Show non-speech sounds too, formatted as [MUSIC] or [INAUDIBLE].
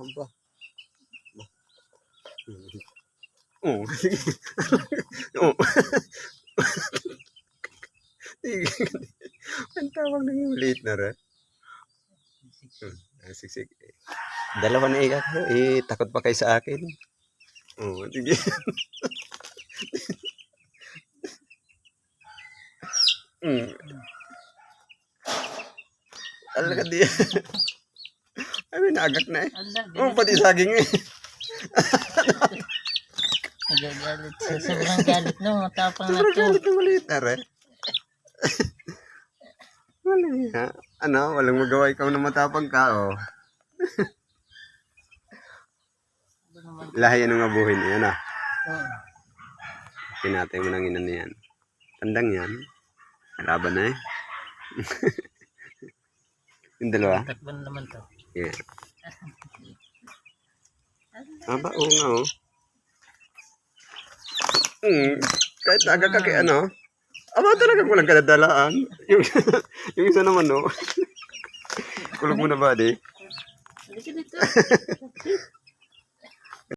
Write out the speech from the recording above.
Aba. Oo. Oo. Ang tawag na yung late na rin. Hmm. Siksik. Dalawa na ikat. Eh, takot pa kayo sa akin. Oo, sige. [LAUGHS] Hmm. Talaga di. [LAUGHS] Ay, naagak na eh. Oo, pati saging eh. nagagalit sa sobrang galit no, matapang na Sobrang to. galit ng maliit na. Wala nga. Ano, walang magawa ikaw na matapang ka, oh. Lahi ano nga buhin yan, ah. to? Pinatay mo ng ina niyan. Tandang yan. Laban na eh. [LAUGHS] Yung dalawa. Takban naman to. Yeah. [LAUGHS] Aba, oo nga, oh. Hmm, kahit naga ka kay ano. Aba, talaga walang kadadalaan. Yung, [LAUGHS] yung isa naman, no. [LAUGHS] Kulog mo na ba, di? Halika dito.